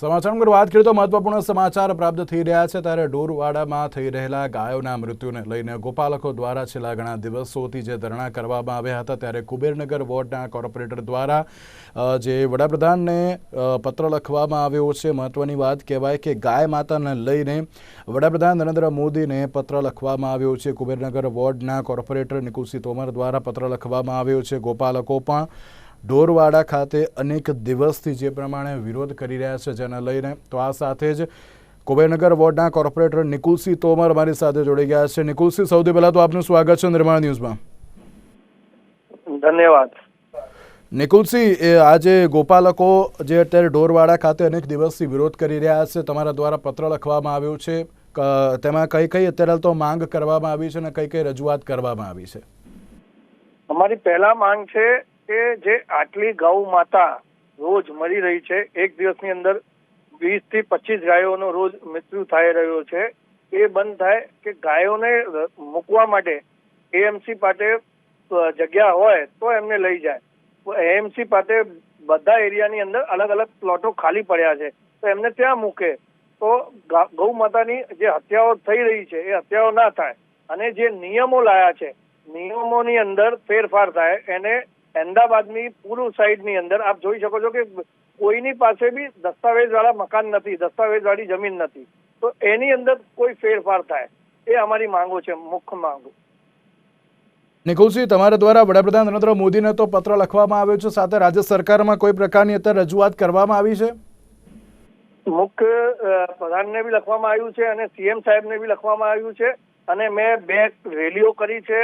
સમાચારમાં વાત કરીએ તો મહત્વપૂર્ણ સમાચાર પ્રાપ્ત થઈ રહ્યા છે. ત્યારે ડોરવાડામાં થઈ રહેલા ગાયોના મૃત્યુને લઈને ગોપાલકો દ્વારા છેલ્લા ઘણા દિવસોથી જે ધરણા કરવામાં આવ્યા હતા, ત્યારે કુબેરનગર વોર્ડના કોર્પોરેટર દ્વારા જે વડાપ્રધાનને પત્ર લખવામાં આવ્યો છે. મહત્વની વાત કહેવાય કે ગાય માતાને લઈને વડાપ્રધાન નરેન્દ્ર મોદીને પત્ર લખવામાં આવ્યો છે. કુબેરનગર વોર્ડના કોર્પોરેટર નિકુલસિંહ તોમર દ્વારા પત્ર લખવામાં આવ્યો છે. ગોપાલકો પણ ઢોરવાડા ખાતે અનેક દિવસથી જે પ્રમાણે વિરોધ કરી રહ્યા છે જેને લઈને તો આ સાથે જ કુબેરનગર વોર્ડના કોર્પોરેટર નિકુલસિંહ તોમર મારી સાથે જોડી ગયા છે. નિકુલસિંહ સૌથી પહેલાં તો આપનું સ્વાગત છે નિર્માણ ન્યૂઝમાં. ધન્યવાદ. નિકુલસિંહ એ આજે ગોપાલકો જે અત્યારે ઢોરવાડા ખાતે અનેક દિવસથી વિરોધ કરી રહ્યા છે તમારા દ્વારા પત્ર લખવામાં આવ્યું છે. તેમાં કઈ કઈ અત્યારે તો માંગ કરવામાં આવી છે અને કઈ કઈ રજૂઆત કરવામાં આવી છે? અમારી પહેલા માંગ છે કે જે આટલી ગૌ માતા રોજ મરી રહી છે, એક દિવસની અંદર વીસથી પચીસ ગાયોનો રોજ મૃત્યુ થઈ રહ્યો છે. એ બંધ થાય કે ગાયોને મૂકવા માટે એએમસી પાસે જગ્યા હોય તો એમને લઈ જાય. એએમસી પાસે બધા એરિયાની અંદર અલગ અલગ પ્લોટો ખાલી પડ્યા છે. તો એમને ત્યાં મૂકે. તો ગૌ માતાની જે હત્યાઓ થઈ રહી છે, એ હત્યાઓ ના થાય. અને જે નિયમો લાયા છે, નિયમોની અંદર ફેરફાર થાય, એને અહેમદાબાદની પૂર્વ સાઈડની અંદર આપ જોઈ શકો છો કે કોઈની પાસે બી દસ્તાવેજ વાળા મકાન નથી દસ્તાવેજ વાળી જમીન નથી. તો એની અંદર કોઈ ફેરફાર થાય એ અમારી માંગો છે મુખ્ય માંગો. નિકુલસિંહ તમારા દ્વારા વડાપ્રધાન નરેન્દ્ર મોદીને તો પત્ર લખવામાં આવ્યો છે સાથે રાજ્ય સરકારમાં કોઈ પ્રકારની અત્યારે રજૂઆત કરવામાં આવી છે? મુખ્ય પ્રધાનને બી લખવામાં આવ્યું છે અને સીએમ સાહેબને બી લખવામાં આવ્યું છે. અને મેં બે રેલીઓ કરી છે.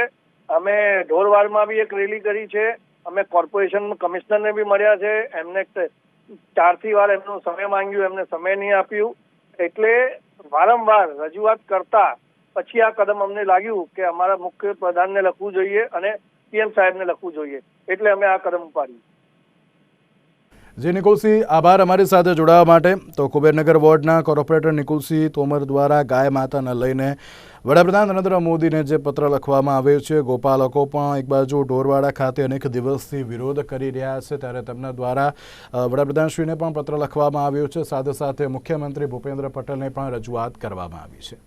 અમે ઢોરવાડમાં બી એક રેલી કરી છે. અમે કોર્પોરેશન કમિશનરને બી મળ્યા છે. એમને ચારથી વાર એમનો સમય માંગ્યું, એમને સમય નહીં આપ્યું. એટલે વારંવાર રજૂઆત કરતા પછી આ કદમ અમને લાગ્યું કે અમારા મુખ્ય પ્રધાનને લખવું જોઈએ અને પીએમ સાહેબને લખવું જોઈએ. એટલે અમે આ કદમ ઉપાડ્યું. જી, નિકુલસિંહ, આભાર અમારી સાથે જોડાવા માટે. તો કુબેરનગર વોર્ડના કોર્પોરેટર નિકુલસિંહ તોમર દ્વારા ગાય માતાને લઈને વડાપ્રધાન નરેન્દ્ર મોદીને જે પત્ર લખવામાં આવ્યો છે, ગોપાલકો પણ એક બાજુ ઢોરવાડા ખાતે અનેક દિવસથી વિરોધ કરી રહ્યા છે, ત્યારે તેમના દ્વારા વડાપ્રધાનશ્રીને પણ પત્ર લખવામાં આવ્યો છે. સાથે સાથે મુખ્યમંત્રી ભૂપેન્દ્ર પટેલને પણ રજૂઆત કરવામાં આવી છે.